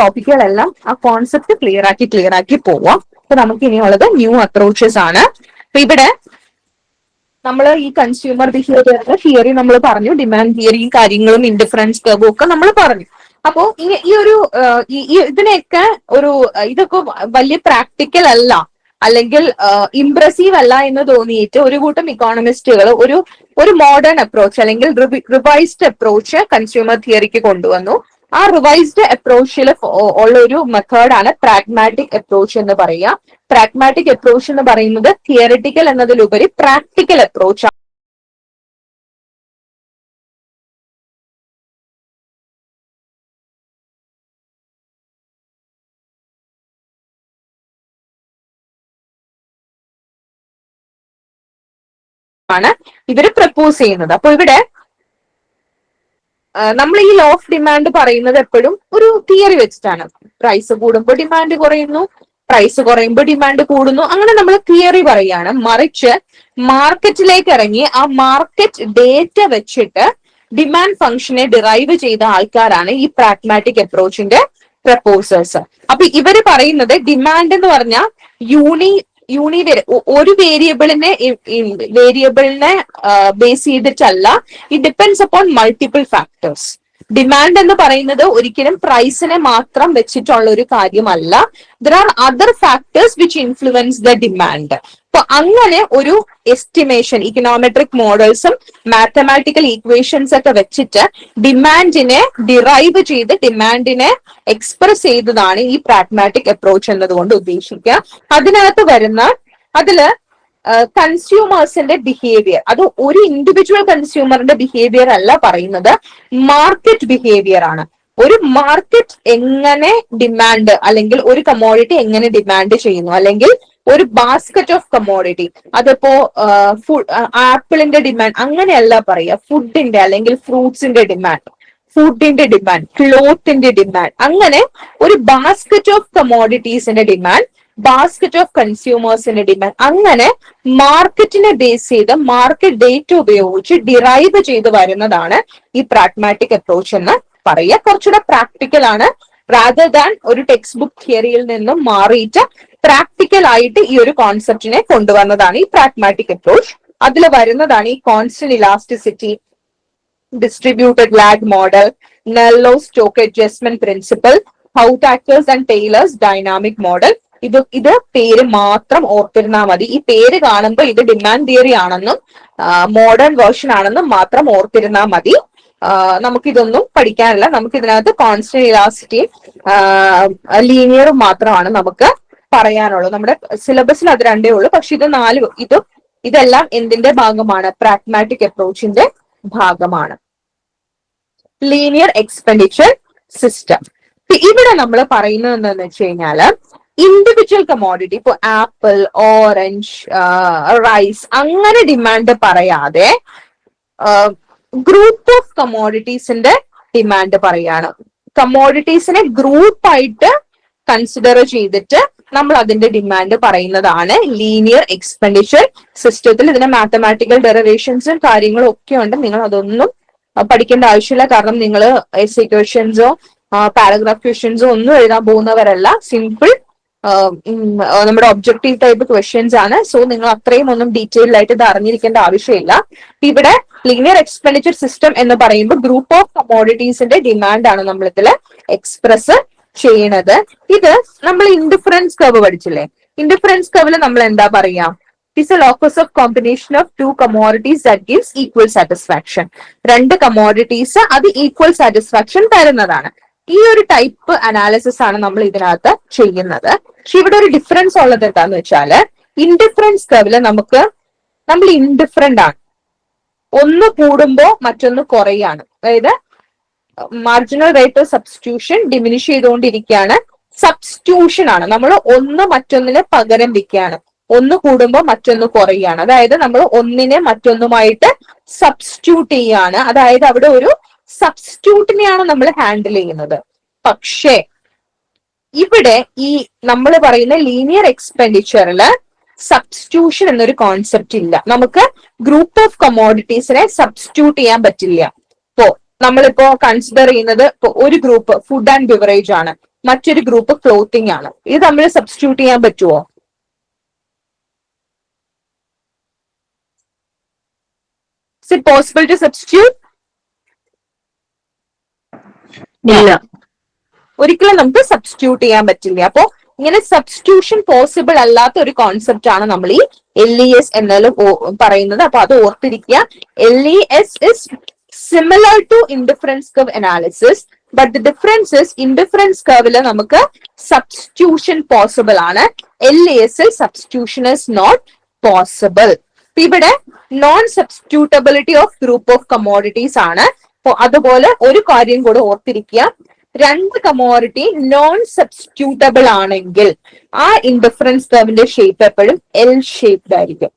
ടോപ്പിക്കുകളെല്ലാം ആ concept clear ആക്കി clear ആക്കി പോവാം. അപ്പൊ നമുക്ക് ഇനിയുള്ളത് ന്യൂ അപ്രോച്ചസ് ആണ്. അപ്പൊ ഇവിടെ നമ്മൾ ഈ കൺസ്യൂമർ ബിഹേവിയറിന്റെ തിയറി നമ്മൾ പറഞ്ഞു. ഡിമാൻഡ് തിയറിയും കാര്യങ്ങളും ഇൻഡിഫറൻസ് കർവും ഒക്കെ നമ്മൾ പറഞ്ഞു. അപ്പോ ഈ- ഒരു ഇതിനെയൊക്കെ ഒരു ഇതൊക്കെ വലിയ പ്രാക്ടിക്കൽ അല്ല. അല്ലെങ്കിൽ ഇംപ്രസീവ് അല്ല എന്ന് തോന്നിയിട്ട് ഒരു കൂട്ടം ഇക്കോണമിസ്റ്റുകൾ ഒരു ഒരു മോഡേൺ അപ്രോച്ച് അല്ലെങ്കിൽ റിവൈസ്ഡ് അപ്രോച്ച് കൺസ്യൂമർ തിയറിക്ക് കൊണ്ടുവന്നു. ആ റിവൈസ്ഡ് അപ്രോച്ചിൽ ഉള്ള ഒരു മെത്തേഡാണ് പ്രാഗ്മാറ്റിക് അപ്രോച്ച് എന്ന് പറയുക. പ്രാഗ്മാറ്റിക് അപ്രോച്ച് എന്ന് പറയുന്നത് തിയറിറ്റിക്കൽ എന്നതിലുപരി പ്രാക്ടിക്കൽ അപ്രോച്ച് ആണ്. ഇവർ പ്രപ്പോസ് ചെയ്യുന്നത്. അപ്പൊ ഇവിടെ നമ്മൾ ഈ ലോ ഓഫ് ഡിമാൻഡ് പറയുന്നത് എപ്പോഴും ഒരു തിയറി വെച്ചിട്ടാണ്. പ്രൈസ് കൂടുമ്പോൾ ഡിമാൻഡ് കുറയുന്നു പ്രൈസ് കുറയുമ്പോൾ ഡിമാൻഡ് കൂടുന്നു. അങ്ങനെ നമ്മൾ തിയറി പറയാണ് മറിച്ച് മാർക്കറ്റിലേക്ക് ഇറങ്ങി ആ മാർക്കറ്റ് ഡേറ്റ വെച്ചിട്ട് ഡിമാൻഡ് ഫംഗ്ഷനെ ഡിറൈവ് ചെയ്ത ആൾക്കാരാണ് ഈ പ്രാഗ്മാറ്റിക് അപ്രോച്ചിന്റെ പ്രപ്പോസേഴ്സ് അപ്പൊ ഇവർ പറയുന്നത് ഡിമാൻഡ് എന്ന് പറഞ്ഞാൽ യൂണി യൂണി ഒരു വേരിയബിളിനെ വേരിയബിളിനെ base ചെയ്തിട്ടല്ല. It depends upon multiple factors demand എന്ന് പറയുന്നത് ഒരിക്കലും പ്രൈസിനെ മാത്രം വെച്ചിട്ടുള്ള ഒരു കാര്യമല്ല. There are other factors which influence the demand അപ്പൊ അങ്ങനെ ഒരു എസ്റ്റിമേഷൻ ഇക്കണോമെട്രിക് മോഡൽസും മാത്തമാറ്റിക്കൽ ഈക്വേഷൻസ് ഒക്കെ വെച്ചിട്ട് ഡിമാൻഡിനെ ഡിറൈവ് ചെയ്ത് ഡിമാൻഡിനെ എക്സ്പ്രസ് ചെയ്തതാണ് ഈ പ്രാഗ്മാറ്റിക് അപ്രോച്ച് എന്നതുകൊണ്ട് ഉദ്ദേശിക്കുക. അതിനകത്ത് വരുന്ന അതിൽ കൺസ്യൂമേഴ്സിന്റെ ബിഹേവിയർ അത് ഒരു ഇൻഡിവിജ്വൽ കൺസ്യൂമറിന്റെ ബിഹേവിയർ അല്ല പറയുന്നത് മാർക്കറ്റ് ബിഹേവിയർ ആണ്. ഒരു മാർക്കറ്റ് എങ്ങനെ ഡിമാൻഡ് അല്ലെങ്കിൽ ഒരു കമോഡിറ്റി എങ്ങനെ ഡിമാൻഡ് ചെയ്യുന്നു? അല്ലെങ്കിൽ ഒരു ബാസ്ക്കറ്റ് ഓഫ് കമോഡിറ്റി അതിപ്പോ ഫുഡ് ആപ്പിളിന്റെ ഡിമാൻഡ് അങ്ങനെയല്ല പറയുക. ഫുഡിന്റെ അല്ലെങ്കിൽ ഫ്രൂട്ട്സിന്റെ ഡിമാൻഡ് ഫുഡിന്റെ ഡിമാൻഡ് ക്ലോത്തിന്റെ ഡിമാൻഡ് അങ്ങനെ ഒരു ബാസ്ക്കറ്റ് ഓഫ് കമോഡിറ്റീസിന്റെ ഡിമാൻഡ് ബാസ്ക്കറ്റ് ഓഫ് കൺസ്യൂമേഴ്സിന്റെ ഡിമാൻഡ് അങ്ങനെ മാർക്കറ്റിനെ ബേസ് ചെയ്ത് മാർക്കറ്റ് ഡേറ്റ ഉപയോഗിച്ച് ഡിറൈവ് ചെയ്ത് വരുന്നതാണ് ഈ പ്രാഗ്മാറ്റിക് അപ്രോച്ച് എന്ന് പറയുക കുറച്ചുകൂടെ പ്രാക്ടിക്കൽ ആണ്. റാദർ ദാൻ ഒരു ടെക്സ്റ്റ് ബുക്ക് തിയറിയിൽ നിന്നും മാറിയിട്ട് പ്രാക്ടിക്കൽ ആയിട്ട് ഈ ഒരു കോൺസെപ്റ്റിനെ കൊണ്ടുവന്നതാണ് ഈ പ്രാഗ്മാറ്റിക് അപ്രോച്ച് അതിൽ വരുന്നതാണ് ഈ constant elasticity distributed lag model Nerlove stock adjustment principle how Houtakers and Taylor's dynamic model ഇത് ഇത് പേര് മാത്രം ഓർത്തിരുന്നാൽ മതി. ഈ പേര് കാണുമ്പോൾ ഇത് ഡിമാൻഡ് തിയറി ആണെന്നും മോഡേൺ വേർഷൻ ആണെന്നും മാത്രം ഓർത്തിരുന്നാൽ മതി. നമുക്കിതൊന്നും പഠിക്കാനില്ല. നമുക്ക് ഇതിനകത്ത് കോൺസ്റ്റന്റ് ഇലാസിറ്റിയും ലീനിയറും മാത്രമാണ് നമുക്ക് പറയാനുള്ളൂ. നമ്മുടെ സിലബസിൽ അത് രണ്ടേ ഉള്ളൂ. പക്ഷെ ഇത് നാല് ഇത് ഇതെല്ലാം എന്തിന്റെ ഭാഗമാണ്? പ്രാഗ്മാറ്റിക് അപ്രോച്ചിന്റെ ഭാഗമാണ്. ലീനിയർ എക്സ്പെൻഡിച്ചർ സിസ്റ്റം ഇവിടെ നമ്മൾ പറയുന്നത് എന്താണെന്ന് വെച്ച് കഴിഞ്ഞാൽ ഇൻഡിവിജ്വൽ കമോഡിറ്റി ഇപ്പൊ ആപ്പിൾ ഓറഞ്ച് റൈസ് അങ്ങനെ ഡിമാൻഡ് പറയാതെ ഗ്രൂപ്പ് ഓഫ് കമോഡിറ്റീസിന്റെ ഡിമാൻഡ് പറയാണ്. കമോഡിറ്റീസിനെ ഗ്രൂപ്പായിട്ട് കൺസിഡർ ചെയ്തിട്ട് നമ്മൾ അതിന്റെ ഡിമാൻഡ് പറയുന്നതാണ്. ലീനിയർ എക്സ്പെൻഡിച്ചർ സിസ്റ്റത്തിൽ ഇതിന് മാത്തമാറ്റിക്കൽ ഡെറിവേഷൻസും കാര്യങ്ങളും ഒക്കെ ഉണ്ട്. നിങ്ങൾ അതൊന്നും പഠിക്കേണ്ട ആവശ്യമില്ല. കാരണം നിങ്ങൾ എസ് ക്വസ്റ്റ്യൻസോ പാരഗ്രാഫ് ക്വസ്റ്റ്യൻസോ ഒന്നും എഴുതാൻ പോകുന്നവരല്ല. സിമ്പിൾ നമ്മുടെ ഒബ്ജക്റ്റീവ് ടൈപ്പ് ക്വസ്റ്റ്യൻസ് ആണ്. സോ നിങ്ങൾ അത്രയും ഒന്നും ഡീറ്റെയിൽ ആയിട്ട് ഇത് അറിഞ്ഞിരിക്കേണ്ട ആവശ്യമില്ല. ഇവിടെ ലീനിയർ എക്സ്പെൻഡിച്ചർ സിസ്റ്റം എന്ന് പറയുമ്പോൾ ഗ്രൂപ്പ് ഓഫ് കമോഡിറ്റീസിന്റെ ഡിമാൻഡ് ആണ് നമ്മൾ ഇതിൽ എക്സ്പ്രസ് ചെയ്യണത്. ഇത് നമ്മൾ ഇൻഡിഫറൻസ് കർവ് പഠിച്ചില്ലേ? ഇൻഡിഫറൻസ് കർവിൽ നമ്മൾ എന്താ പറയാ? It's a locus of combination of two commodities that gives equal satisfaction രണ്ട് കമോഡിറ്റീസ് അത് ഈക്വൽ സാറ്റിസ്ഫാക്ഷൻ തരുന്നതാണ്. ഈ ഒരു ടൈപ്പ് അനാലിസിസ് ആണ് നമ്മൾ ഇതിനകത്ത് ചെയ്യുന്നത്. പക്ഷെ ഇവിടെ ഒരു ഡിഫറൻസ് ഉള്ളത് എന്താന്ന് വെച്ചാൽ ഇൻഡിഫറൻസ് കർവിൽ നമുക്ക് നമ്മൾ ഇൻഡിഫറന്റ് ആണ്. ഒന്ന് കൂടുമ്പോ മറ്റൊന്ന് കുറയാണ്. അതായത് marginal rate of substitution diminish ചെയ്തുകൊണ്ടിരിക്കുകയാണ്. സബ്സ്റ്റിറ്റ്യൂഷൻ ആണ്. നമ്മൾ ഒന്ന് മറ്റൊന്നിന് പകരം വെക്കുകയാണ്. ഒന്ന് കൂടുമ്പോൾ മറ്റൊന്ന് കുറയുകയാണ്. അതായത് നമ്മൾ ഒന്നിനെ മറ്റൊന്നുമായിട്ട് സബ്സ്റ്റിറ്റ്യൂട്ട് ചെയ്യാണ് അതായത് അവിടെ ഒരു സബ്സ്റ്റിറ്റ്യൂട്ടിനെയാണ് നമ്മൾ ഹാൻഡിൽ ചെയ്യുന്നത്. പക്ഷേ ഇവിടെ ഈ നമ്മൾ പറയുന്ന ലീനിയർ എക്സ്പെൻഡിച്ചറിൽ സബ്സ്റ്റിറ്റ്യൂഷൻ എന്നൊരു കോൺസെപ്റ്റ് ഇല്ല. നമുക്ക് ഗ്രൂപ്പ് ഓഫ് കമോഡിറ്റീസിനെ സബ്സ്റ്റിറ്റ്യൂട്ട് ചെയ്യാൻ പറ്റില്ല. ഇപ്പോ നമ്മളിപ്പോ കൺസിഡർ ചെയ്യുന്നത് ഇപ്പോ ഒരു ഗ്രൂപ്പ് ഫുഡ് ആൻഡ് ബിവറേജ് ആണ്. മറ്റൊരു ഗ്രൂപ്പ് ക്ലോത്തിങ് ആണ്. ഇത് തമ്മിൽ സബ്സ്റ്റിറ്റ്യൂട്ട് ചെയ്യാൻ പറ്റുമോ is it possible to substitute ഇല്ല. ഒരിക്കലും നമുക്ക് സബ്സ്റ്റിറ്റ്യൂട്ട് ചെയ്യാൻ പറ്റില്ല. അപ്പോ ഇങ്ങനെ സബ്സ്റ്റിറ്റ്യൂഷൻ പോസിബിൾ അല്ലാത്ത ഒരു കോൺസെപ്റ്റ് ആണ് നമ്മൾ ഈ എൽ ഇ എസ് എന്നാലും പറയുന്നത്. അപ്പൊ അത് ഓർത്തിരിക്കുക. L E S is similar to indifference curve analysis but the difference is indifference കർവിൽ നമുക്ക് സബ്സ്റ്റിറ്റ്യൂഷൻ പോസിബിൾ ആണ്. എൽ ഇ എസിൽ സബ്സ്റ്റിറ്റ്യൂഷൻ ഇസ് നോട്ട് പോസിബിൾ ഇവിടെ non substitutability of group of commodities ആണ് അതുപോലെ ഒരു കാര്യം കൂടെ ഓർത്തിരിക്കുക. രണ്ട് കമോറിറ്റി നോൺ സബ്സ്റ്റിറ്റ്യൂട്ടബിൾ ആണെങ്കിൽ ആ ഇൻഡിഫറൻസ് കർവിന്റെ ഷേപ്പ് എപ്പോഴും എൽ ഷേപ്ഡ് ആയിരിക്കും.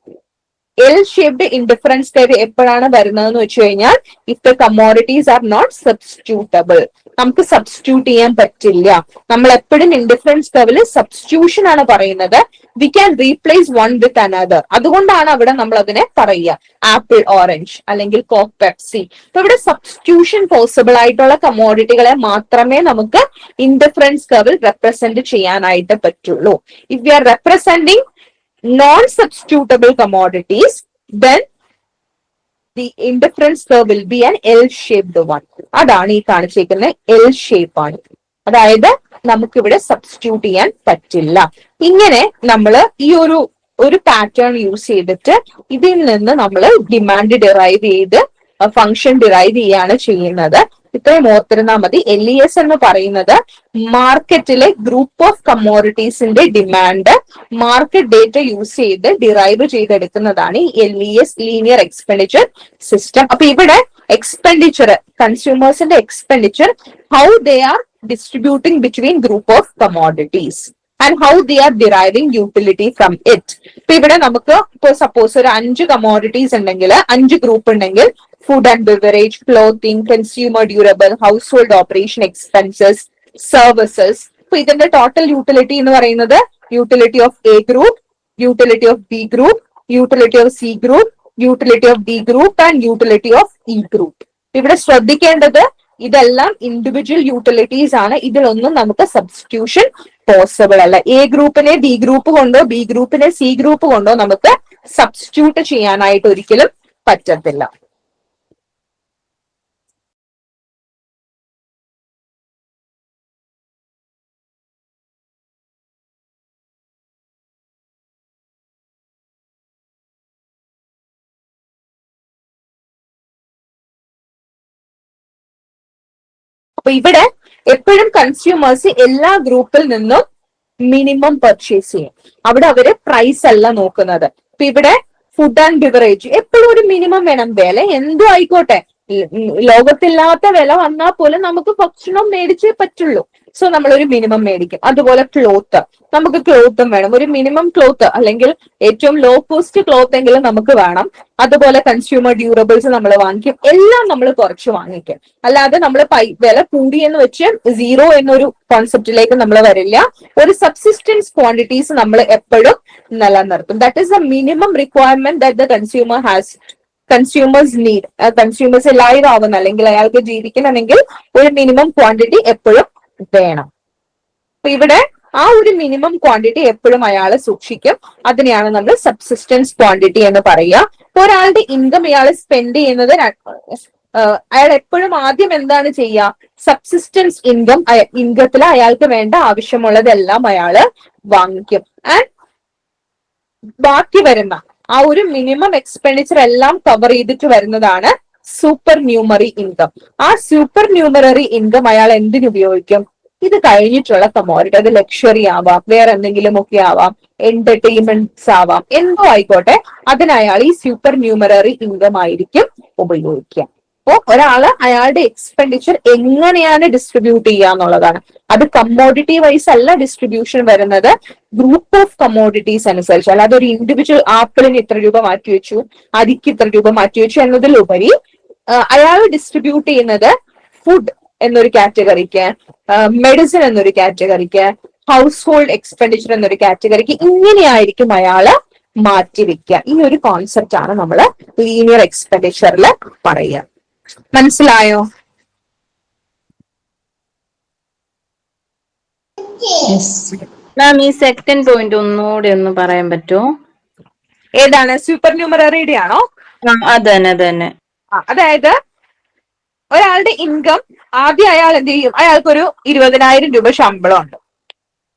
എൽ ഷേപ്ഡ് ഇൻഡിഫറൻസ് കർവ് എപ്പോഴാണ് വരുന്നതെന്ന് വെച്ച് കഴിഞ്ഞാൽ if the commodities are not substitutable നമുക്ക് സബ്സ്റ്റിറ്റ്യൂട്ട് ചെയ്യാൻ പറ്റില്ല. നമ്മൾ എപ്പോഴും ഇൻഡിഫറൻസ് കർവിൽ സബ്സ്റ്റിറ്റ്യൂഷൻ ആണ് പറയുന്നത്. We can replace one with another അതുകൊണ്ടാണ് അവിടെ നമ്മൾ അതിനെ പറയുക. ആപ്പിൾ ഓറഞ്ച് അല്ലെങ്കിൽ കോക്ക് പെപ്സി അപ്പൊ ഇവിടെ സബ്സ്റ്റിറ്റ്യൂഷൻ പോസിബിൾ ആയിട്ടുള്ള കമോഡിറ്റികളെ മാത്രമേ നമുക്ക് ഇൻഡിഫറൻസ് കർവിൽ റെപ്രസെന്റ് ചെയ്യാനായിട്ട് പറ്റുള്ളൂ. If we are representing commodities then the indifference curve will be an L shaped one. അതാണ് ഈ കാണിച്ചേക്കുന്ന എൽ ഷേപ്പ് ആണ്. അതായത് നമുക്കിവിടെ സബ്സ്റ്റിറ്റ്യൂട്ട് ചെയ്യാൻ പറ്റില്ല. ഇങ്ങനെ നമ്മൾ ഈ ഒരു ഒരു പാറ്റേൺ യൂസ് ചെയ്തിട്ട് ഇതിൽ നിന്ന് നമ്മൾ ഡിമാൻഡ് ഡിറൈവ് ചെയ്ത് ഫംഗ്ഷൻ ഡിറൈവ് ചെയ്യാണ് ചെയ്യുന്നത്. ഇത്രയും ഓർത്തിരുന്നാൽ മതി. എൽ ഇ എസ് എന്ന് പറയുന്നത് മാർക്കറ്റിലെ ഗ്രൂപ്പ് ഓഫ് കമ്മോഡിറ്റീസിന്റെ ഡിമാൻഡ് മാർക്കറ്റ് ഡേറ്റ യൂസ് ചെയ്ത് ഡിറൈവ് ചെയ്തെടുക്കുന്നതാണ് ഈ L E S linear expenditure system അപ്പൊ ഇവിടെ expenditure കൺസ്യൂമേഴ്സിന്റെ expenditure how they are distributing between group of commodities and how they are deriving utility from it ഇപ്പൊ ഇവിടെ നമുക്ക് ഇപ്പൊ സപ്പോസ് ഒരു അഞ്ച് കമോഡിറ്റീസ് ഉണ്ടെങ്കിൽ അഞ്ച് ഗ്രൂപ്പ് ഉണ്ടെങ്കിൽ food and beverage clothing consumer durable household operation expenses services അപ്പൊ ഇതിന്റെ ടോട്ടൽ യൂട്ടിലിറ്റി എന്ന് പറയുന്നത് utility of A group utility of B group utility of C group utility of D group and utility of E group ഇവിടെ ശ്രദ്ധിക്കേണ്ടത് ഇതെല്ലാം individual utilities ആണ്. ഇതിലൊന്നും നമുക്ക് സബ്സ്റ്റിറ്റ്യൂഷൻ പോസിബിൾ അല്ല. എ ഗ്രൂപ്പിനെ ബി ഗ്രൂപ്പ് കൊണ്ടോ ബി ഗ്രൂപ്പിനെ സി ഗ്രൂപ്പ് കൊണ്ടോ നമുക്ക് സബ്സ്റ്റിറ്റ്യൂട്ട് ചെയ്യാനായിട്ട് ഒരിക്കലും പറ്റത്തില്ല. അപ്പൊ ഇവിടെ എപ്പോഴും കൺസ്യൂമേഴ്സ് എല്ലാ ഗ്രൂപ്പിൽ നിന്നും മിനിമം പർച്ചേസ് ചെയ്യും. അവിടെ അവർ പ്രൈസ് അല്ല നോക്കുന്നത്. ഇപ്പൊ ഇവിടെ ഫുഡ് ആൻഡ് ബിവറേജ് എപ്പോഴും ഒരു മിനിമം വേണം. വില എന്തും ആയിക്കോട്ടെ. ലോകത്തില്ലാത്ത വില വന്നാൽ പോലും നമുക്ക് ഭക്ഷണം മേടിച്ചേ പറ്റുള്ളൂ. സോ നമ്മൾ ഒരു മിനിമം മേടിക്കും. അതുപോലെ ക്ലോത്ത് നമുക്ക് ക്ലോത്തും വേണം. ഒരു മിനിമം ക്ലോത്ത് അല്ലെങ്കിൽ ഏറ്റവും ലോ കോസ്റ്റ് ക്ലോത്ത് എങ്കിലും നമുക്ക് വേണം. അതുപോലെ കൺസ്യൂമർ ഡ്യൂറബിൾസ് നമ്മൾ വാങ്ങിക്കും. എല്ലാം നമ്മൾ കുറച്ച് വാങ്ങിക്കും. അല്ലാതെ നമ്മൾ വില എന്ന് വെച്ച് സീറോ എന്നൊരു കോൺസെപ്റ്റിലേക്ക് നമ്മൾ വരില്ല. ഒരു സബ്സിസ്റ്റൻസ് ക്വാണ്ടിറ്റീസ് നമ്മൾ എപ്പോഴും നിലനിർത്തും. That is the minimum requirement that the consumer has consumers need consumers live ആവുന്ന അല്ലെങ്കിൽ അയാൾക്ക് ജീവിക്കണമെങ്കിൽ ഒരു മിനിമം ക്വാണ്ടിറ്റി എപ്പോഴും വേണം. അപ്പൊ ഇവിടെ ആ ഒരു മിനിമം ക്വാണ്ടിറ്റി എപ്പോഴും അയാൾ സൂക്ഷിക്കും. അതിനെയാണ് നമ്മൾ സബ്സിസ്റ്റൻസ് ക്വാണ്ടിറ്റി എന്ന് പറയുക. ഒരാളുടെ ഇൻകം ഇയാൾ സ്പെൻഡ് ചെയ്യുന്നത് അയാൾ എപ്പോഴും ആദ്യം എന്താണ് ചെയ്യുക? സബ്സിസ്റ്റൻസ് ഇൻകം ഇൻകത്തിൽ അയാൾക്ക് വേണ്ട ആവശ്യമുള്ളതെല്ലാം അയാൾ വാങ്ങിക്കും. ആൻഡ് ബാക്കി വരുന്ന ആ ഒരു മിനിമം എക്സ്പെൻഡിച്ചർ എല്ലാം കവർ ചെയ്തിട്ട് വരുന്നതാണ് സൂപ്പർ ന്യൂമറി ഇൻകം ആ സൂപ്പർ ന്യൂമററി ഇൻകം അയാൾ എന്തിനു ഉപയോഗിക്കും? ഇത് കഴിഞ്ഞിട്ടുള്ള കമോഡിറ്റി അത് ലക്ഷറി ആവാം വേറെ എന്തെങ്കിലും ഒക്കെ ആവാം എന്റർടൈൻമെന്റ്സ് ആവാം എന്തോ ആയിക്കോട്ടെ അതിനയാൾ ഈ സൂപ്പർ ന്യൂമററി ഇൻകം ആയിരിക്കും ഉപയോഗിക്കുക. അപ്പോ ഒരാൾ അയാളുടെ എക്സ്പെൻഡിച്ചർ എങ്ങനെയാണ് ഡിസ്ട്രിബ്യൂട്ട് ചെയ്യുക എന്നുള്ളതാണ്. അത് കമ്മോഡിറ്റി വൈസ് അല്ല ഡിസ്ട്രിബ്യൂഷൻ വരുന്നത്. ഗ്രൂപ്പ് ഓഫ് കമ്മോഡിറ്റീസ് അനുസരിച്ച്. അല്ലാതെ ഒരു ഇൻഡിവിജ്വൽ ആപ്പിളിന് ഇത്ര രൂപ മാറ്റി വെച്ചു അതിക്ക് ഇത്ര രൂപ മാറ്റി വെച്ചു എന്നതിലുപരി അയാൾ ഡിസ്ട്രിബ്യൂട്ട് ചെയ്യുന്നത് ഫുഡ് എന്നൊരു കാറ്റഗറിക്ക് മെഡിസിൻ എന്നൊരു കാറ്റഗറിക്ക് ഹൗസ് ഹോൾഡ് എക്സ്പെൻഡിച്ചർ എന്നൊരു കാറ്റഗറിക്ക് ഇങ്ങനെയായിരിക്കും അയാൾ മാറ്റിവെക്കുക ഈ ഒരു കോൺസെപ്റ്റ് ആണ് നമ്മൾ ലീനിയർ എക്സ്പെൻഡിച്ചറിൽ പറയുക. മനസ്സിലായോ? മാം ഈ സെക്കൻഡ് പോയിന്റ് ഒന്നുകൂടി ഒന്ന് പറയാൻ പറ്റുമോ? ഏതാണ്? സൂപ്പർ ന്യൂമററിയുടെ ആണോ അത് തന്നെ അത് തന്നെ. ആ, അതായത് ഒരാളുടെ ഇൻകം ആദ്യം അയാൾ എന്ത് ചെയ്യും? അയാൾക്കൊരു ഇരുപതിനായിരം രൂപ ശമ്പളം ഉണ്ട്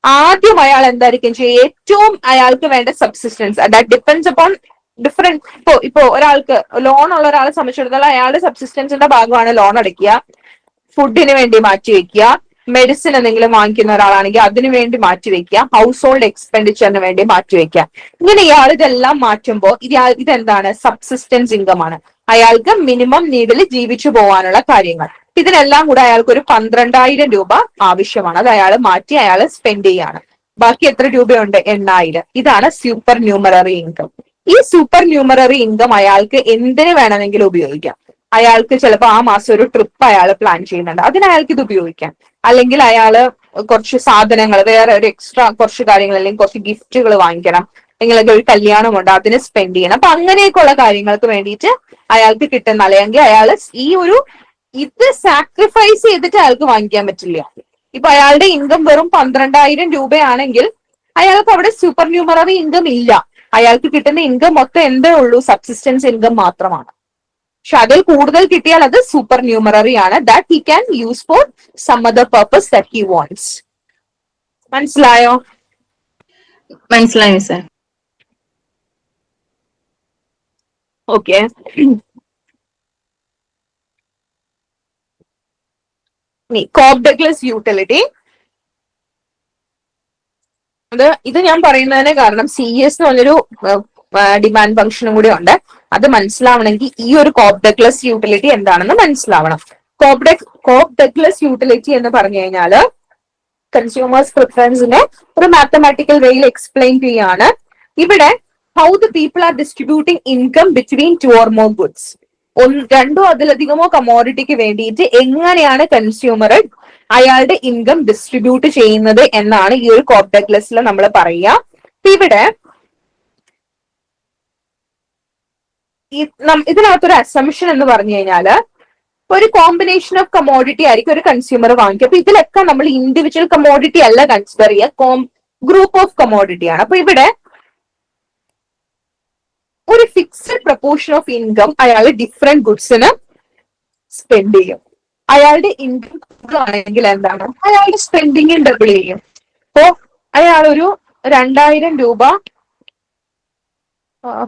ആദ്യം അയാൾ എന്തായിരിക്കും ചെയ്യുക ഏറ്റവും അയാൾക്ക് വേണ്ട subsistence that depends upon different ഇപ്പോ ഇപ്പോ ഒരാൾക്ക് ലോൺ ഉള്ള ഒരാളെ സംബന്ധിച്ചിടത്തോളം അയാളുടെ സബ്സിസ്റ്റൻസിന്റെ ഭാഗമാണ് ലോൺ അടയ്ക്കുക. ഫുഡിന് വേണ്ടി മാറ്റി വെക്കുക. മെഡിസിൻ എന്തെങ്കിലും വാങ്ങിക്കുന്ന ഒരാളാണെങ്കിൽ അതിനു വേണ്ടി മാറ്റിവെക്കുക ഹൗസ് ഹോൾഡ് എക്സ്പെൻഡിച്ചറിന് വേണ്ടി മാറ്റിവെക്കുക ഇങ്ങനെ ഇയാൾ ഇതെല്ലാം മാറ്റുമ്പോൾ ഇതെന്താണ്? സബ്സിസ്റ്റൻസ് ഇൻകം ആണ്. അയാൾക്ക് മിനിമം നീഡിൽ ജീവിച്ചു പോകാനുള്ള കാര്യങ്ങൾ. ഇതിനെല്ലാം കൂടെ അയാൾക്ക് ഒരു പന്ത്രണ്ടായിരം രൂപ ആവശ്യമാണ്. അത് അയാൾ മാറ്റി അയാൾ സ്പെൻഡ് ചെയ്യാണ്. ബാക്കി എത്ര രൂപയുണ്ട്? എണ്ണായിരം. ഇതാണ് സൂപ്പർ ന്യൂമററി ഇൻകം ഈ സൂപ്പർ ന്യൂമററി ഇൻകം അയാൾക്ക് എന്തിനു വേണമെങ്കിലും ഉപയോഗിക്കാം. അയാൾക്ക് ചിലപ്പോൾ ആ മാസം ഒരു ട്രിപ്പ് അയാൾ പ്ലാൻ ചെയ്യുന്നുണ്ട്. അതിന് അയാൾക്ക് ഇത് ഉപയോഗിക്കാം. അല്ലെങ്കിൽ അയാൾ കുറച്ച് സാധനങ്ങൾ വേറെ ഒരു എക്സ്ട്രാ കുറച്ച് കാര്യങ്ങൾ അല്ലെങ്കിൽ കുറച്ച് ഗിഫ്റ്റുകൾ വാങ്ങിക്കണം. അല്ലെങ്കിൽ ഒരു കല്യാണം ഉണ്ട് അതിന് സ്പെൻഡ് ചെയ്യണം. അപ്പൊ അങ്ങനെയൊക്കെയുള്ള കാര്യങ്ങൾക്ക് വേണ്ടിയിട്ട് അയാൾക്ക് കിട്ടുന്ന അല്ലെങ്കിൽ അയാൾ ഈ ഒരു ഇത് സാക്രിഫൈസ് ചെയ്തിട്ട് അയാൾക്ക് വാങ്ങിക്കാൻ പറ്റില്ല. ഇപ്പൊ അയാളുടെ ഇൻകം വെറും പന്ത്രണ്ടായിരം രൂപയാണെങ്കിൽ അയാൾക്ക് അവിടെ സൂപ്പർ ന്യൂമററി ഇൻകം ഇല്ല. അയാൾക്ക് കിട്ടുന്ന ഇൻകം മൊത്തം എന്തേ ഉള്ളൂ. സബ്സിസ്റ്റൻസ് ഇൻകം മാത്രമാണ്. പക്ഷെ അതിൽ കൂടുതൽ കിട്ടിയാൽ അത് സൂപ്പർ ന്യൂമററി ആണ് that he can use for some other purpose that he wants മനസ്സിലായോ? മനസ്സിലായി sir okay Cobb Douglas utility അത് ഇത് ഞാൻ പറയുന്നതിന് കാരണം സി എസ് എന്ന് പറഞ്ഞൊരു ഡിമാൻഡ് ഫംഗ്ഷനും കൂടി ഉണ്ട്. അത് മനസ്സിലാവണമെങ്കിൽ ഈ ഒരു കോപ് ഡെക്ലസ് യൂട്ടിലിറ്റി എന്താണെന്ന് മനസ്സിലാവണം. കോപ് ഡെക് ഡെക്ലസ് യൂട്ടിലിറ്റി എന്ന് പറഞ്ഞു കഴിഞ്ഞാൽ കൺസ്യൂമേഴ്സ് പ്രിഫറൻസിനെ ഒരു മാത്തമാറ്റിക്കൽ വേയിൽ എക്സ്പ്ലെയിൻ ചെയ്യാണ്. ഇവിടെ how the people are distributing income between two or more goods ഒന്ന് രണ്ടോ അതിലധികമോ കമോഡിറ്റിക്ക് വേണ്ടിയിട്ട് എങ്ങനെയാണ് കൺസ്യൂമർ അയാളുടെ ഇൻകം ഡിസ്ട്രിബ്യൂട്ട് ചെയ്യുന്നത് എന്നാണ് ഈ ഒരു കോപ്പ് നമ്മൾ പറയുക. ഇവിടെ ഈ ഇതിനകത്തൊരു അസംഷൻ എന്ന് പറഞ്ഞു കഴിഞ്ഞാൽ ഒരു കോമ്പിനേഷൻ ഓഫ് കമോഡിറ്റി ആയിരിക്കും ഒരു കൺസ്യൂമർ വാങ്ങിക്കുക. അപ്പൊ ഇതിലൊക്കെ നമ്മൾ ഇൻഡിവിജ്വൽ കമോഡിറ്റി അല്ല കൺസിഡർ ചെയ്യുക. കോം ഗ്രൂപ്പ് ഓഫ് കമോഡിറ്റി ആണ്. അപ്പൊ ഇവിടെ ഒരു ഫിക്സഡ് പ്രപ്പോർഷൻ ഓഫ് ഇൻകം അയാൾ ഡിഫറെന്റ് ഗുഡ്സിന് സ്പെൻഡ് ചെയ്യും. അയാളുടെ ഇൻകം ആണെങ്കിൽ എന്താണ്? അയാളുടെ സ്പെൻഡിങ് ഡബിൾ ചെയ്യും. അപ്പോ അയാൾ ഒരു രണ്ടായിരം രൂപ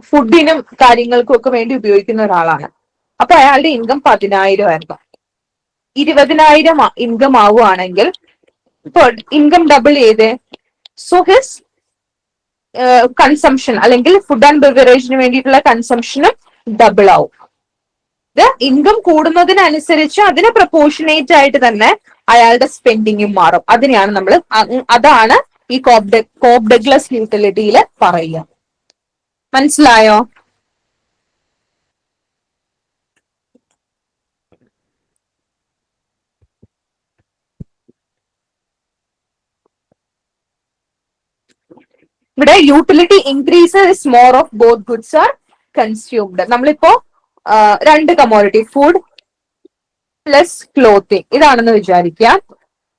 ഫുഡിനും കാര്യങ്ങൾക്കും ഒക്കെ വേണ്ടി ഉപയോഗിക്കുന്ന ഒരാളാണ്. അപ്പൊ അയാളുടെ ഇൻകം പതിനായിരം ആയിരുന്നു. ഇരുപതിനായിരം ഇൻകം ആവുകയാണെങ്കിൽ ഇപ്പൊ ഇൻകം ഡബിൾ ചെയ്ത്. സോ ഹിസ് കൺസംഷൻ അല്ലെങ്കിൽ ഫുഡ് ആൻഡ് ബെവറേജിന് വേണ്ടിയിട്ടുള്ള കൺസംഷനും ഡബിൾ ആവും. ഇൻകം കൂടുന്നതിനനുസരിച്ച് അതിന് പ്രപ്പോർഷനേറ്റ് ആയിട്ട് തന്നെ അയാളുടെ സ്പെൻഡിങ്ങും മാറും. അതിനെയാണ് നമ്മൾ അതാണ് ഈ കോപ് കോപ്ഡഗ്ലസ് യൂട്ടിലിറ്റിയിൽ പറയുക. മനസ്സിലായോ? ഇവിടെ utility increase is more of both goods are consumed നമ്മളിപ്പോ രണ്ട് കമോഡിറ്റി ഫുഡ് പ്ലസ് ക്ലോത്തിങ് ഇതാണെന്ന് വിചാരിക്കാം.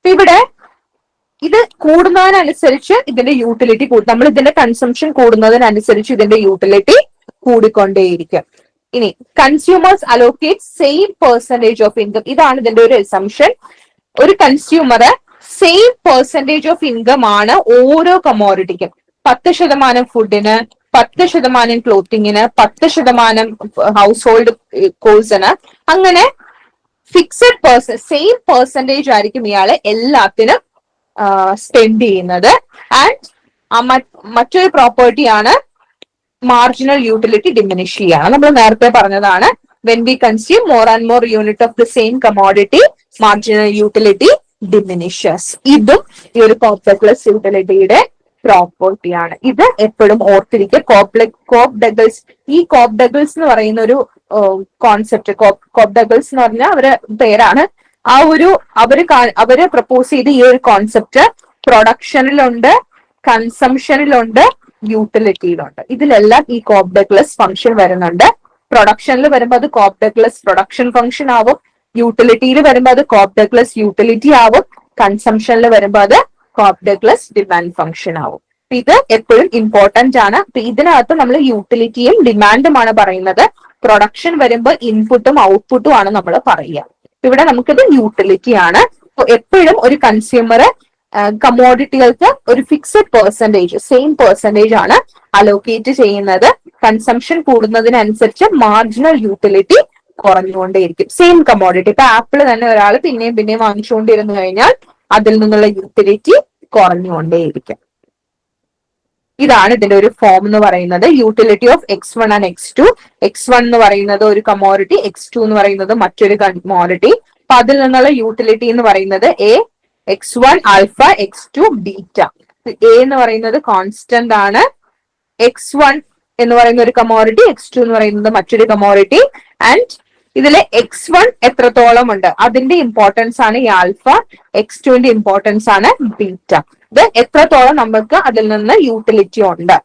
ഇവിടെ ഇത് കൂടുന്നതിനനുസരിച്ച് ഇതിന്റെ യൂട്ടിലിറ്റി കൂടും. നമ്മൾ ഇതിന്റെ കൺസംഷൻ കൂടുന്നതിനനുസരിച്ച് ഇതിന്റെ യൂട്ടിലിറ്റി കൂടിക്കൊണ്ടേയിരിക്കും. ഇനി consumers allocate same percentage of income ഇതാണ് ഇതിന്റെ ഒരു അസംഷൻ ഒരു consumer same percentage of income ആണ് ഓരോ കമോഡിറ്റിക്കും പത്ത് ശതമാനം ഫുഡിന് പത്ത് ശതമാനം ക്ലോത്തിങ്ങിന് പത്ത് ശതമാനം ഹൗസ് ഹോൾഡ് കോഴ്സിന് അങ്ങനെ ഫിക്സഡ് പേഴ്സൺ സെയിം പെർസെന്റേജ് ആയിരിക്കും ഇയാൾ എല്ലാത്തിനും സ്പെൻഡ് ചെയ്യുന്നത്. ആൻഡ് മറ്റൊരു പ്രോപ്പർട്ടിയാണ് മാർജിനൽ യൂട്ടിലിറ്റി ഡിമിനിഷ് ചെയ്യുകയാണ് നമ്മൾ നേരത്തെ പറഞ്ഞതാണ് when we consume more and more unit of the same commodity marginal utility diminishes ഇതും ഈ ഒരു കോപ്ലക്ലസ് യൂട്ടിലിറ്റിയുടെ പ്രോപ്പർട്ടിയാണ് ഇത് എപ്പോഴും ഓർത്തിരിക്കുക. കോപ്ലെക് കോപ്പ് ഡഗിൾസ് ഈ കോപ് ഡഗിൾസ് എന്ന് പറയുന്ന ഒരു കോൺസെപ്റ്റ് കോപ് ഡഗിൾസ് എന്ന് പറഞ്ഞ അവരെ പേരാണ് ആ ഒരു അവർ അവർ പ്രപ്പോസ് ചെയ്ത ഈ ഒരു കോൺസെപ്റ്റ് പ്രൊഡക്ഷനിലുണ്ട് കൺസംഷനിലുണ്ട് യൂട്ടിലിറ്റിയിലുണ്ട് ഇതിലെല്ലാം ഈ കോപ്ഡക്ലസ് ഫംഗ്ഷൻ വരുന്നുണ്ട്. പ്രൊഡക്ഷനിൽ വരുമ്പോൾ അത് കോപ്ഡക്ലസ് പ്രൊഡക്ഷൻ ഫംഗ്ഷൻ ആവും. യൂട്ടിലിറ്റിയിൽ വരുമ്പോൾ അത് കോപ്ഡക്ലസ് യൂട്ടിലിറ്റി ആവും. കൺസംഷനിൽ വരുമ്പോൾ അത് കോപ്ഡക്ലസ് ഡിമാൻഡ് ഫംഗ്ഷൻ ആവും. ഇത് എപ്പോഴും ഇമ്പോർട്ടന്റ് ആണ്. അപ്പൊ ഇതിനകത്ത് നമ്മൾ യൂട്ടിലിറ്റിയും ഡിമാൻഡുമാണ് പറയുന്നത്. പ്രൊഡക്ഷൻ വരുമ്പോൾ ഇൻപുട്ടും ഔട്ട്പുട്ടും ആണ് നമ്മൾ പറയുക. ഇവിടെ നമുക്കിത് യൂട്ടിലിറ്റി ആണ് എപ്പോഴും ഒരു കൺസ്യൂമർ കമോഡിറ്റികൾക്ക് ഒരു ഫിക്സഡ് പെർസെന്റേജ് സെയിം പെർസെന്റേജ് ആണ് അലോക്കേറ്റ് ചെയ്യുന്നത്. കൺസംഷൻ കൂടുന്നതിനനുസരിച്ച് മാർജിനൽ യൂട്ടിലിറ്റി കുറഞ്ഞുകൊണ്ടേയിരിക്കും. സെയിം കമോഡിറ്റി ഇപ്പൊ ആപ്പിൾ തന്നെ ഒരാൾ പിന്നെയും പിന്നെയും വാങ്ങിച്ചുകൊണ്ടിരുന്നു കഴിഞ്ഞാൽ അതിൽ നിന്നുള്ള യൂട്ടിലിറ്റി കുറഞ്ഞുകൊണ്ടേയിരിക്കും. ഇതാണ് ഇതിന്റെ ഒരു ഫോം എന്ന് പറയുന്നത്. Utility of X one and X two X one എന്ന് പറയുന്നത് ഒരു കമോഡിറ്റി എക്സ് ടു എന്ന് പറയുന്നത് മറ്റൊരു കമോഡിറ്റി അപ്പൊ അതിൽ നിന്നുള്ള യൂട്ടിലിറ്റി എന്ന് പറയുന്നത് A X one alpha X two beta A എന്ന് പറയുന്നത് കോൺസ്റ്റന്റ് ആണ്. എക്സ് വൺ എന്ന് പറയുന്ന ഒരു കമോഡിറ്റി എക്സ് ടു എന്ന് പറയുന്നത് മറ്റൊരു കമോഡിറ്റി ആൻഡ് ഇതിലെ എക്സ് വൺ എത്രത്തോളം ഉണ്ട്? അതിന്റെ ഇമ്പോർട്ടൻസ് ആണ് ഈ ആൽഫ എക്സ് ടുവിന്റെ ഇമ്പോർട്ടൻസ് ആണ് ബീറ്റ ഇത് എത്രത്തോളം നമുക്ക് അതിൽ നിന്ന് യൂട്ടിലിറ്റി ഉണ്ട്?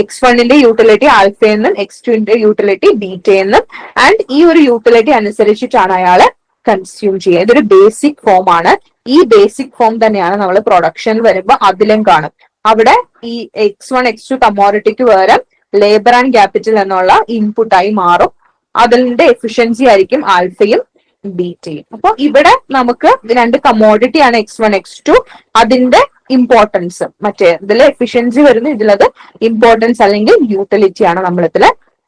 എക്സ് വണ്ണിന്റെ യൂട്ടിലിറ്റി ആൽഫയെന്നും എക്സ് ടുവിന്റെ യൂട്ടിലിറ്റി ബീറ്റയെന്നും ആൻഡ് ഈ ഒരു യൂട്ടിലിറ്റി അനുസരിച്ചിട്ടാണ് അയാൾ കൺസ്യൂം ചെയ്യുക. ഇതൊരു ബേസിക് ഫോം ആണ്. ഈ ബേസിക് ഫോം തന്നെയാണ് നമ്മൾ പ്രൊഡക്ഷൻ വരുമ്പോൾ അതിലും കാണും. അവിടെ ഈ എക്സ് വൺ എക്സ് ടു കമോഡിറ്റിക്ക് പകരം ലേബർ ആൻഡ് ക്യാപിറ്റൽ എന്നുള്ള ഇൻപുട്ടായി മാറും. അതിന്റെ എഫിഷ്യൻസി ആയിരിക്കും ആൽഫയും ബീറ്റയും അപ്പൊ ഇവിടെ നമുക്ക് രണ്ട് കമോഡിറ്റി ആണ് എക്സ് വൺ എക്സ് ടു അതിന്റെ ഇമ്പോർട്ടൻസ് മറ്റേ ഇതിൽ എഫിഷ്യൻസി വരുന്നു. ഇതിലത് ഇമ്പോർട്ടൻസ് അല്ലെങ്കിൽ യൂട്ടിലിറ്റി ആണ് നമ്മൾ ഇതിൽ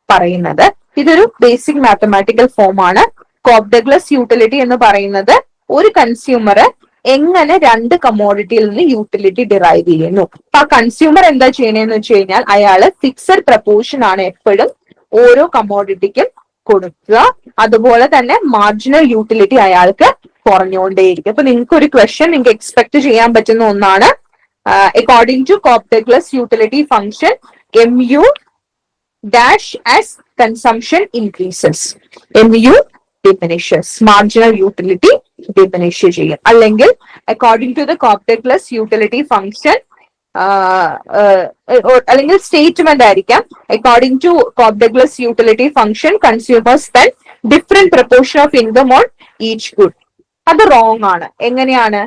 പറയുന്നത്. ഇതൊരു ബേസിക് മാത്തമാറ്റിക്കൽ ഫോം ആണ്. കോബ്ഡഗ്ലസ് യൂട്ടിലിറ്റി എന്ന് പറയുന്നത് ഒരു കൺസ്യൂമർ എങ്ങനെ രണ്ട് കമ്മോഡിറ്റിയിൽ നിന്ന് യൂട്ടിലിറ്റി ഡിറൈവ് ചെയ്യുന്നു. അപ്പൊ ആ കൺസ്യൂമർ എന്താ ചെയ്യണേന്ന് വെച്ച് കഴിഞ്ഞാൽ അയാൾ ഫിക്സഡ് പ്രപ്പോർഷൻ ആണ് എപ്പോഴും ഓരോ കമ്മോഡിറ്റിക്കും കൊടുക്കുക. അതുപോലെ തന്നെ മാർജിനൽ യൂട്ടിലിറ്റി അയാൾക്ക് കുറഞ്ഞുകൊണ്ടേയിരിക്കും. അപ്പൊ നിങ്ങൾക്ക് ഒരു ക്വസ്റ്റ്യൻ നിങ്ങൾക്ക് എക്സ്പെക്ട് ചെയ്യാൻ പറ്റുന്ന ഒന്നാണ് according to Cobb Douglas utility function M U dash as consumption increases M U diminishes marginal utility diminish ചെയ്യും. അല്ലെങ്കിൽ according to the Cobb Douglas utility function അല്ലെങ്കിൽ സ്റ്റേറ്റ്മെന്റ് ആയിരിക്കാം. According to Cobb Douglas utility function consumers spend different proportion of income on each good അത് wrong ആണ്. എങ്ങനെയാണ്?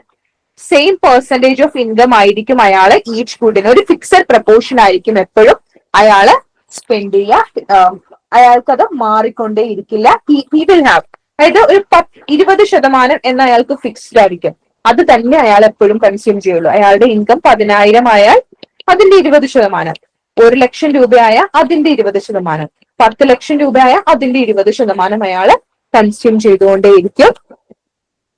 Same percentage of income ആയിരിക്കും അയാൾ each ഗുഡിന് ഒരു ഫിക്സഡ് പ്രപ്പോർഷൻ ആയിരിക്കും എപ്പോഴും അയാൾ സ്പെൻഡ് ചെയ്യുക അയാൾക്ക് അത് മാറിക്കൊണ്ടേ ഇരിക്കില്ല. വിൽ ഹാവ് അതായത് ഒരു പത്ത് ഇരുപത് ശതമാനം എന്ന അയാൾക്ക് ഫിക്സ്ഡ് ആയിരിക്കും. അത് തന്നെ അയാൾ എപ്പോഴും കൺസ്യൂം ചെയ്യുള്ളൂ. അയാളുടെ ഇൻകം പതിനായിരം ആയാൽ അതിന്റെ ഇരുപത് ശതമാനം. ഒരു ലക്ഷം രൂപയായ അതിന്റെ ഇരുപത് ശതമാനം. പത്ത് ലക്ഷം രൂപയായ അതിന്റെ ഇരുപത് ശതമാനം അയാൾ കൺസ്യൂം ചെയ്തുകൊണ്ടേയിരിക്കും.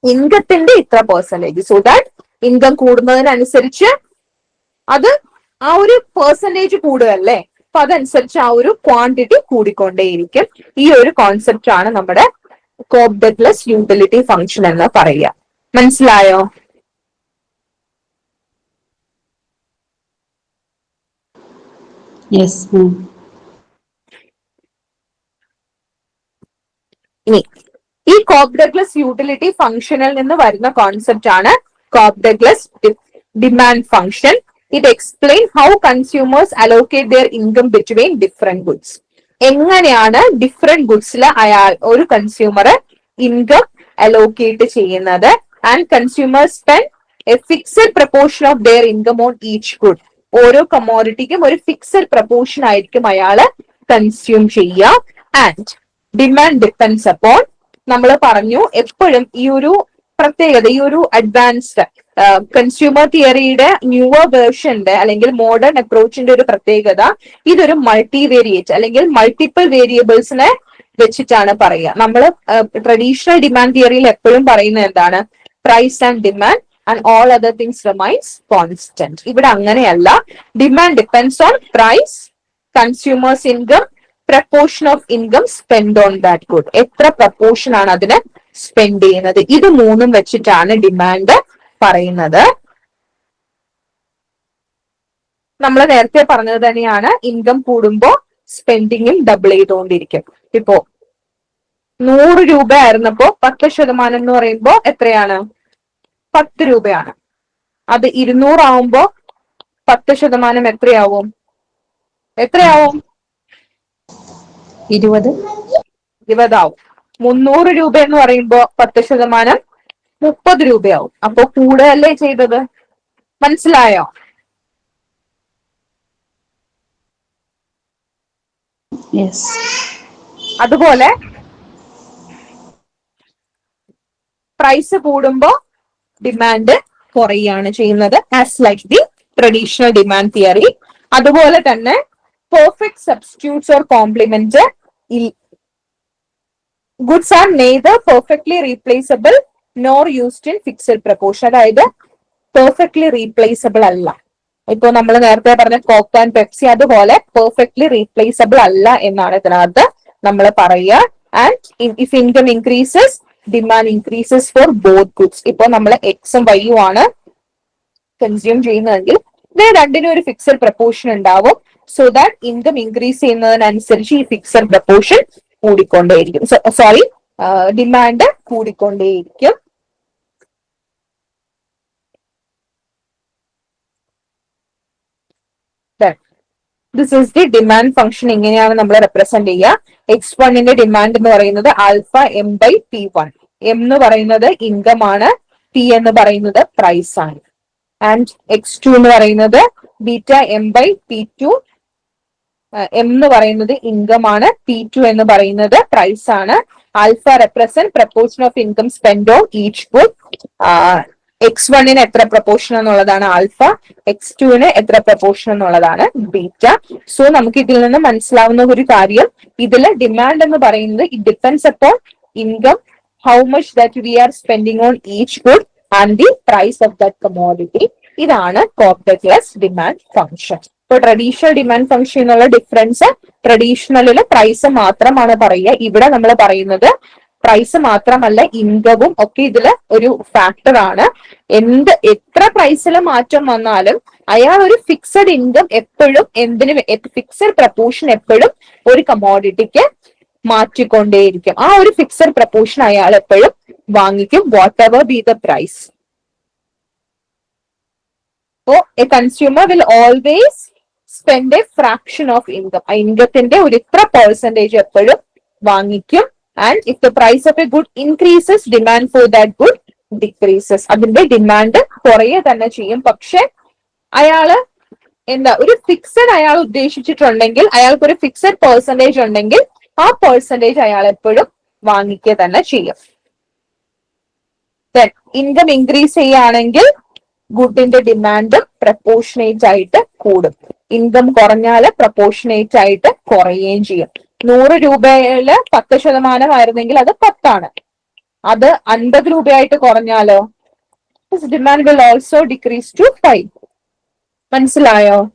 ഇൻകത്തിന്റെ ഇത്ര പേഴ്സന്റേജ് സോ ദാറ്റ് ഇൻകം കൂടുന്നതിനനുസരിച്ച് അത് ആ ഒരു പേഴ്സന്റേജ് കൂടുകയല്ലേ? അപ്പൊ അതനുസരിച്ച് ആ ഒരു ക്വാണ്ടിറ്റി കൂടിക്കൊണ്ടേയിരിക്കും. ഈ ഒരു കോൺസെപ്റ്റ് ആണ് നമ്മുടെ കോപ് ഡഗ്ലസ് യൂട്ടിലിറ്റി ഫംഗ്ഷൻ എന്ന് പറയുക. മനസ്സിലായോ? യെസ് മാം ഇനി ഈ കോപ് ഡഗ്ലസ് യൂട്ടിലിറ്റി ഫംഗ്ഷനിൽ നിന്ന് വരുന്ന കോൺസെപ്റ്റ് ആണ് Cobb Douglas demand function it explain how consumers allocate their income between different goods എങ്ങനെയാണ് ഡിഫറെന്റ് ഗുഡ്സിൽ അയാൾ ഒരു കൺസ്യൂമർ ഇൻകം അലോക്കേറ്റ് ചെയ്യുന്നത്? And consumer spend a fixed proportion of their income on each good ഓരോ കമോഡിറ്റിക്കും ഒരു fixed proportion ആയിരിക്കും അയാൾ കൺസ്യൂം ചെയ്യുക. ആൻഡ് ഡിമാൻഡ് ഡിപ്പെൻസ് അപ്പോൺ നമ്മൾ പറഞ്ഞു എപ്പോഴും ഈ ഒരു പ്രത്യേകത ഈ ഒരു അഡ്വാൻസ്ഡ് കൺസ്യൂമർ തിയറിയുടെ ന്യൂവർ വേർഷന്റെ അല്ലെങ്കിൽ മോഡേൺ അപ്രോച്ചിന്റെ ഒരു പ്രത്യേകത ഇതൊരു മൾട്ടി വേരിയേറ്റ് അല്ലെങ്കിൽ മൾട്ടിപ്പിൾ വേരിയബിൾസിനെ വെച്ചിട്ടാണ് പറയുക. നമ്മൾ ട്രഡീഷണൽ ഡിമാൻഡ് തിയറിയിൽ എപ്പോഴും പറയുന്നത് എന്താണ്? Price and demand and all other things remains constant ഇവിടെ അങ്ങനെയല്ല. Demand depends on price consumers income proportion of income spend on that good എത്ര പ്രപ്പോർഷൻ ആണ് അതിന് സ്പെൻഡ് ചെയ്യുന്നത്? ഇത് മൂന്നും വെച്ചിട്ടാണ് ഡിമാൻഡ് പറയുന്നത്. നമ്മൾ നേരത്തെ പറഞ്ഞത് തന്നെയാണ് ഇൻകം കൂടുമ്പോ സ്പെൻഡിങ്ങും ഡബിൾ ചെയ്തുകൊണ്ടിരിക്കും. ഇപ്പോ നൂറ് രൂപ ആയിരുന്നപ്പോ പത്ത് ശതമാനം എന്ന് പറയുമ്പോ എത്രയാണ്? പത്ത് രൂപയാണ്. അത് ഇരുന്നൂറാവുമ്പോ പത്ത് ശതമാനം എത്രയാവും? എത്രയാവും? ഇരുപത്? ഇരുപതാവും. മുന്നൂറ് രൂപ എന്ന് പറയുമ്പോ പത്ത് ശതമാനം മുപ്പത് രൂപയാവും. അപ്പൊ കൂടുതലല്ലേ ചെയ്തത്? മനസ്സിലായോ? അതുപോലെ പ്രൈസ് കൂടുമ്പോ ഡിമാൻഡ് കുറയുകയാണ് ചെയ്യുന്നത്. As like the traditional demand theory അതുപോലെ തന്നെ perfect substitutes or complement goods are neither perfectly replaceable nor used in fixed proportion അതായത് പെർഫെക്റ്റ്ലി റീപ്ലേസബിൾ അല്ല. ഇപ്പൊ നമ്മൾ നേരത്തെ പറഞ്ഞ കോക്ക് ആൻഡ് പെപ്സി അതുപോലെ പെർഫെക്റ്റ്ലി റീപ്ലേസബിൾ അല്ല എന്നാണ് ഇതിനകത്ത് നമ്മൾ പറയുക. And if income increases demand increases for both goods ഇപ്പൊ നമ്മൾ എക്സും വൈയും ആണ് കൺസ്യൂം ചെയ്യുന്നതെങ്കിൽ ഇതിന് രണ്ടിനും ഒരു ഫിക്സഡ് പ്രപ്പോർഷൻ ഉണ്ടാവും. സോ ദാറ്റ് ഇൻകം ഇൻക്രീസ് ചെയ്യുന്നതിനനുസരിച്ച് ഈ ഫിക്സഡ് പ്രപ്പോർഷൻ കൂടിക്കൊണ്ടേയിരിക്കും. Sorry demand കൂടിക്കൊണ്ടേയിരിക്കും. This is the demand function ഇങ്ങനെയാണ് നമ്മൾ റെപ്രസെന്റ് ചെയ്യുക? എക്സ് വണ്ണിന്റെ ഡിമാൻഡ് എന്ന് പറയുന്നത് alpha M by P one M എന്ന് പറയുന്നത് ഇൻകം ആണ് പി എന്ന് പറയുന്നത് പ്രൈസ് ആണ്. ആൻഡ് എക്സ് ടു എന്ന് പറയുന്നത് beta M by P two എന്ന് പറയുന്നത് ഇൻകം ആണ്. പി ടു എന്ന് പറയുന്നത് പ്രൈസ് ആണ്. Alpha represent proportion of income spend on each good X വണ്ണിന് എത്ര പ്രപ്പോർഷൻ എന്നുള്ളതാണ് ആൽഫ എക്സ് ടുവിന് എത്ര പ്രപ്പോർഷൻ എന്നുള്ളതാണ് ബീറ്റ സോ നമുക്ക് ഇതിൽ നിന്ന് മനസ്സിലാവുന്ന ഒരു കാര്യം ഇതിൽ ഡിമാൻഡ് എന്ന് പറയുന്നത് it depends upon income how much that we are spending on each good and the price of that commodity ഇതാണ് കോപ്പറേറ്റ് ഡിമാൻഡ് ഫംഗ്ഷൻ ഇപ്പൊ ട്രഡീഷണൽ ഡിമാൻഡ് ഫംഗ്ഷൻ എന്നുള്ള ഡിഫറൻസ് ട്രഡീഷണലിൽ പ്രൈസ് മാത്രമാണ് പറയുക. ഇവിടെ നമ്മൾ പറയുന്നത് പ്രൈസ് മാത്രമല്ല ഇൻകവും ഒക്കെ ഇതിൽ ഒരു ഫാക്ടർ ആണ്. എന്ത് എത്ര പ്രൈസിൽ മാറ്റം വന്നാലും അയാൾ ഒരു ഫിക്സഡ് ഇൻകം എപ്പോഴും എന്തിനു ഫിക്സഡ് പ്രപ്പോർഷൻ എപ്പോഴും ഒരു കമോഡിറ്റിക്ക് മാറ്റിക്കൊണ്ടേയിരിക്കും. ആ ഒരു ഫിക്സഡ് പ്രപ്പോർഷൻ അയാൾ എപ്പോഴും വാങ്ങിക്കും whatever be the price a consumer will always spend a fraction of income ആ ഇൻകത്തിന്റെ ഒരു ഇത്ര പെർസെന്റേജ് എപ്പോഴും വാങ്ങിക്കും. And if the price of a good increases demand for that good decreases അതിന്റെ ഡിമാൻഡ് കുറയെ തന്നെ ചെയ്യും. പക്ഷെ അയാൾ എന്താ ഒരു ഫിക്സഡ് അയാൾ ഉദ്ദേശിച്ചിട്ടുണ്ടെങ്കിൽ അയാൾക്ക് ഒരു ഫിക്സഡ് പെർസെന്റേജ് ഉണ്ടെങ്കിൽ ആ പെർസെന്റേജ് അയാൾ എപ്പോഴും വാങ്ങിക്കുക തന്നെ ചെയ്യും. ഇൻകം ഇൻക്രീസ് ചെയ്യുകയാണെങ്കിൽ ഗുഡിന്റെ ഡിമാൻഡും പ്രപ്പോർഷനേറ്റ് ആയിട്ട് കൂടും. ഇൻകം കുറഞ്ഞാൽ പ്രപ്പോർഷനേറ്റ് ആയിട്ട് കുറയുകയും ചെയ്യും. നൂറ് രൂപയിൽ പത്ത് ശതമാനമായിരുന്നെങ്കിൽ അത് പത്താണ്. അത് അൻപത് രൂപയായിട്ട് കുറഞ്ഞാലോ? Demand will also decrease to five മനസ്സിലായോ?